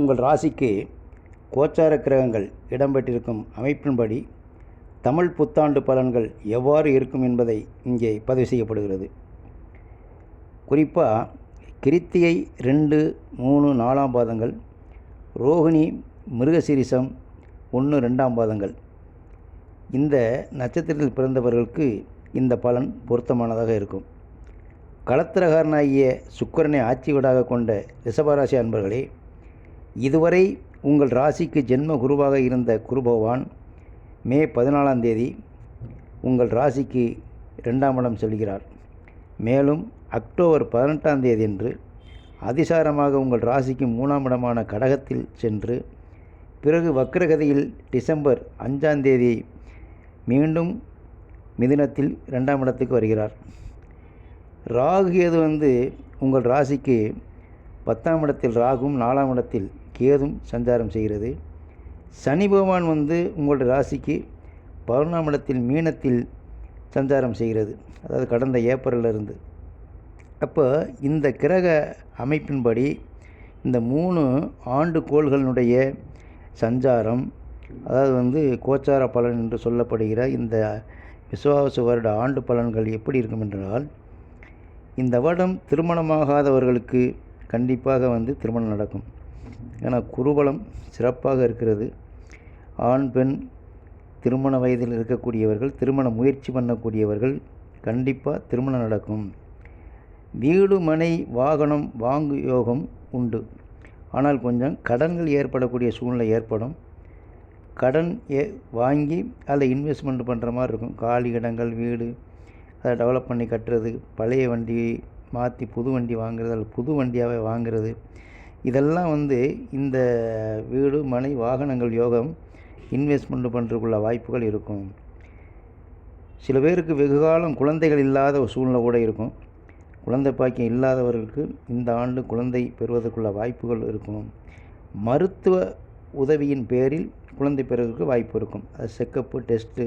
உங்கள் ராசிக்கு கோச்சார கிரகங்கள் இடம்பெற்றிருக்கும் அமைப்பின்படி தமிழ் புத்தாண்டு பலன்கள் எவ்வாறு இருக்கும் என்பதை இங்கே பதிவு செய்யப்படுகிறது. குறிப்பாக கிருத்தியை ரெண்டு மூணு நாலாம் பாதங்கள் ரோகிணி மிருகசிரிசம் ஒன்று ரெண்டாம் பாதங்கள். இந்த நட்சத்திரத்தில் பிறந்தவர்களுக்கு இந்த பலன் பொருத்தமானதாக இருக்கும். களத்திரகாரனாகிய சுக்கரனை ஆட்சி வீடாக கொண்ட ரிஷபராசி அன்பர்களே இதுவரை உங்கள் ராசிக்கு ஜென்ம குருவாக இருந்த குரு பகவான் மே பதினாலாம் தேதி உங்கள் ராசிக்கு ரெண்டாம் இடம் செல்கிறார். மேலும் அக்டோபர் பதினெட்டாம் தேதியன்று அதிசாரமாக உங்கள் ராசிக்கு மூணாம் இடமான கடகத்தில் சென்று பிறகு வக்ரகதியில் டிசம்பர் அஞ்சாம் தேதி மீண்டும் மிதினத்தில் ரெண்டாம் இடத்துக்கு வருகிறார். ராகு கேது வந்து உங்கள் ராசிக்கு பத்தாம் இடத்தில் ராகும் நாலாம் இடத்தில் கேதும் சஞ்சாரம் செய்கிறது. சனி பகவான் வந்து உங்களுடைய ராசிக்கு பதினொன்றாம் இடத்தில் மீனத்தில் சஞ்சாரம் செய்கிறது. அதாவது கடந்த ஏப்ரலிருந்து அப்போ இந்த கிரக அமைப்பின்படி இந்த மூணு ஆண்டு கோள்களினுடைய சஞ்சாரம் அதாவது வந்து கோச்சார பலன் என்று சொல்லப்படுகிற இந்த விசுவாச வருட ஆண்டு பலன்கள் எப்படி இருக்கும் என்றால் இந்த வருடம் திருமணமாகாதவர்களுக்கு கண்டிப்பாக வந்து திருமணம் நடக்கும். என குருபலம் சிறப்பாக இருக்கிறது. ஆண் பெண் திருமண வயதில் இருக்கக்கூடியவர்கள் திருமண முயற்சி பண்ணக்கூடியவர்கள் கண்டிப்பாக திருமணம் நடக்கும். வீடு மனை வாகனம் வாங்கு யோகம் உண்டு. ஆனால் கொஞ்சம் கடன்கள் ஏற்படக்கூடிய சூழ்நிலை ஏற்படும். கடன் ஏ வாங்கி அதில் இன்வெஸ்ட்மெண்ட் பண்ணுற மாதிரி இருக்கும். காலி இடங்கள் வீடு அதை டெவலப் பண்ணி கட்டுறது பழைய வண்டி மாற்றி புது வண்டி வாங்குறது அல்ல புது வண்டியாகவே வாங்குறது. இதெல்லாம் வந்து இந்த வீடு மனை வாகனங்கள் யோகம் இன்வெஸ்ட்மெண்ட் பண்ணுறதுக்குள்ள வாய்ப்புகள் இருக்கும். சில பேருக்கு வெகு காலம் குழந்தைகள் இல்லாத ஒரு சூழ்நிலை கூட இருக்கும். குழந்தை பாக்கியம் இல்லாதவர்களுக்கு இந்த ஆண்டு குழந்தை பெறுவதற்குள்ள வாய்ப்புகள் இருக்கும். மருத்துவ உதவியின் பேரில் குழந்தை பெறுவதற்கு வாய்ப்பு இருக்கும். அது செக்கப்பு டெஸ்ட்டு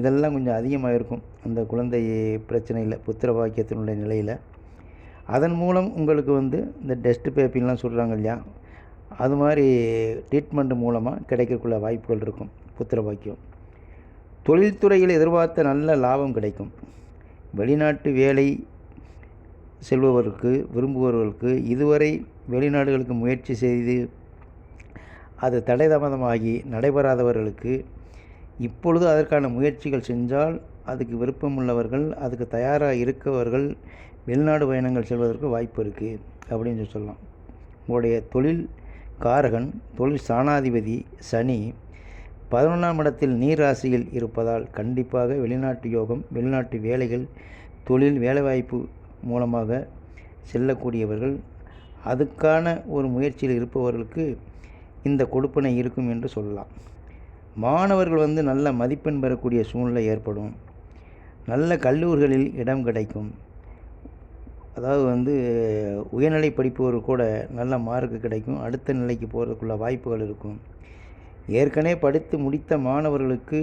இதெல்லாம் கொஞ்சம் அதிகமாக இருக்கும் அந்த குழந்தை பிரச்சனையில் புத்திர பாக்கியத்தினுடைய நிலையில். அதன் மூலம் உங்களுக்கு வந்து இந்த டெஸ்ட் பேப்பிங்லாம் சொல்கிறாங்க இல்லையா? அது மாதிரி ட்ரீட்மெண்ட் மூலமாக கிடைக்கக்குள்ள வாய்ப்புகள் இருக்கும் புத்திர பாக்கியம் தொழில்துறையில் எதிர்பார்த்த நல்ல லாபம் கிடைக்கும். வெளிநாட்டு வேலை செல்பவர்களுக்கு விரும்புபவர்களுக்கு இதுவரை வெளிநாடுகளுக்கு முயற்சி செய்து அது தடை தாமதமாகி நடைபெறாதவர்களுக்கு இப்பொழுது அதற்கான முயற்சிகள் செஞ்சால் அதுக்கு விருப்பம் உள்ளவர்கள் அதுக்கு தயாராக இருக்கவர்கள் வெளிநாடு பயணங்கள் செல்வதற்கு வாய்ப்பு இருக்குது அப்படின்னு சொல்லி சொல்லலாம். உங்களுடைய தொழில் காரகன் தொழில் சாணாதிபதி சனி பதினொன்றாம் இடத்தில் நீர் ராசியில் இருப்பதால் கண்டிப்பாக வெளிநாட்டு யோகம் வெளிநாட்டு வேலைகள் தொழில் வேலைவாய்ப்பு மூலமாக செல்லக்கூடியவர்கள். அதுக்கான ஒரு முயற்சியில் இருப்பவர்களுக்கு இந்த கொடுப்பனை இருக்கும் என்று சொல்லலாம். மாணவர்கள் வந்து நல்ல மதிப்பெண் பெறக்கூடிய சூழ்நிலை ஏற்படும். நல்ல கல்லூரிகளில் இடம் கிடைக்கும். அதாவது வந்து உயர்நிலை படிப்பவர் கூட நல்ல மார்க்கு கிடைக்கும். அடுத்த நிலைக்கு போகிறதுக்குள்ள வாய்ப்புகள் இருக்கும். ஏற்கனவே படித்து முடித்த மாணவர்களுக்கு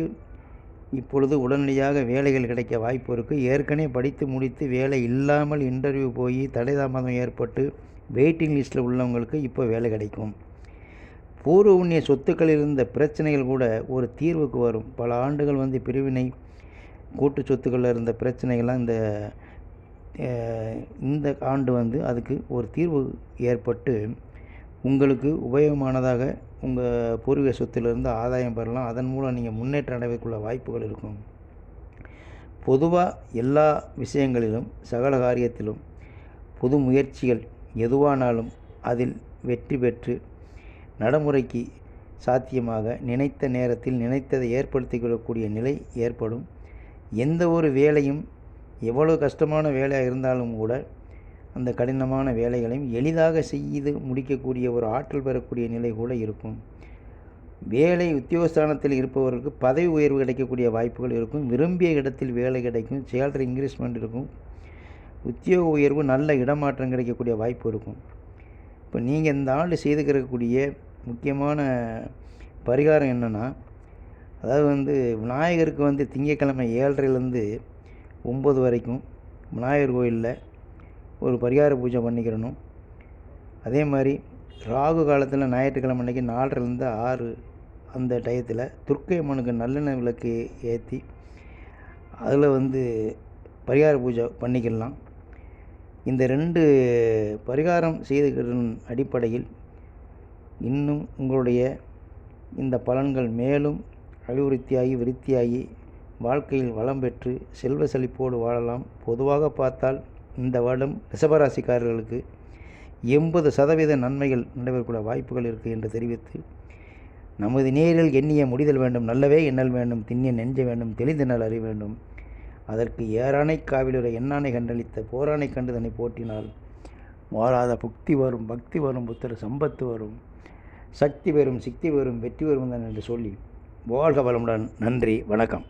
இப்பொழுது உடனடியாக வேலைகள் கிடைக்க வாய்ப்பு இருக்குது ஏற்கனவே படித்து முடித்து வேலை இல்லாமல் இன்டர்வியூ போய் தடை தாமதம் ஏற்பட்டு வெயிட்டிங் லிஸ்ட்டில் உள்ளவங்களுக்கு இப்போ வேலை கிடைக்கும். பூர்வ உண்ணிய சொத்துக்களில் இருந்த பிரச்சனைகள் கூட ஒரு தீர்வுக்கு வரும். பல ஆண்டுகள் வந்து பிரிவினை கூட்டு சொத்துக்களில் இருந்த பிரச்சனைகள்லாம் இந்த இந்த ஆண்டு வந்து அதுக்கு ஒரு தீர்வு ஏற்பட்டு உங்களுக்கு உபயோகமானதாக உங்கள் பூர்வீக சொத்திலிருந்து ஆதாயம் பெறலாம். அதன் மூலம் நீங்கள் முன்னேற்றம் அடைவதற்குள்ள வாய்ப்புகள் இருக்கும். பொதுவாக எல்லா விஷயங்களிலும் சகல காரியத்திலும் புது முயற்சிகள் எதுவானாலும் அதில் வெற்றி பெற்று நடைமுறைக்கு சாத்தியமாக நினைத்த நேரத்தில் நினைத்ததை ஏற்படுத்திக் கொள்ளக்கூடிய நிலை ஏற்படும். எந்த ஒரு வேலையும் எவ்வளோ கஷ்டமான வேலையாக இருந்தாலும் கூட அந்த கடினமான வேலைகளையும் எளிதாக செய்து முடிக்கக்கூடிய ஒரு ஆற்றல் பெறக்கூடிய நிலை கூட இருக்கும். வேலை உத்தியோகஸ்தானத்தில் இருப்பவருக்கு பதவி உயர்வு கிடைக்கக்கூடிய வாய்ப்புகள் இருக்கும். விரும்பிய இடத்தில் வேலை கிடைக்கும். சேலரி இன்க்ரீஸ்மெண்ட் இருக்கும். உத்தியோக உயர்வு நல்ல இடமாற்றம் கிடைக்கக்கூடிய வாய்ப்பு இருக்கும். இப்போ நீங்கள் இந்த ஆண்டு செய்துக்கிறக்கூடிய முக்கியமான பரிகாரம் என்னென்னா அதாவது வந்து விநாயகருக்கு வந்து திங்கட்கிழமை ஏழரைலேருந்து ஒம்பது வரைக்கும் விநாயகர் கோயிலில் ஒரு பரிகார பூஜை பண்ணிக்கிறணும். அதே மாதிரி ராகு காலத்தில் ஞாயிற்றுக்கிழமை அன்றைக்கி நாலரைலேருந்து ஆறு அந்த டயத்தில் துர்க்கை அம்மனுக்கு நல்லெண்ணெய் விளக்கு ஏற்றி அதில் வந்து பரிகார பூஜை பண்ணிக்கலாம். இந்த ரெண்டு பரிகாரம் செய்துக்கிறதன் அடிப்படையில் இன்னும் உங்களுடைய இந்த பலன்கள் மேலும் அபிவிருத்தியாகி விருத்தியாகி வாழ்க்கையில் வளம் பெற்று செல்வ செழிப்போடு வாழலாம். பொதுவாக பார்த்தால் இந்த வருடம் ரிஷபராசிக்காரர்களுக்கு எண்பது சதவீத நன்மைகள் நடைபெறக்கூடிய வாய்ப்புகள் இருக்குது என்று தெரிவித்து நமது நேரில் எண்ணிய முடிதல் வேண்டும் நல்லவே எண்ணல் வேண்டும் திண்ணிய நெஞ்ச வேண்டும் தெளிந்தனல் அறிய வேண்டும். அதற்கு ஏறானை காவிலுரை எண்ணானை கண்டளித்த போரானை கண்டு தன்னை போற்றினால் மாறாத புக்தி வரும் பக்தி வரும் புத்தர் சம்பத்து வரும் சக்தி வரும் சிக்தி வரும் வெற்றி வரும் தான் என்று சொல்லி வாழ்க வளமுடன். நன்றி வணக்கம்.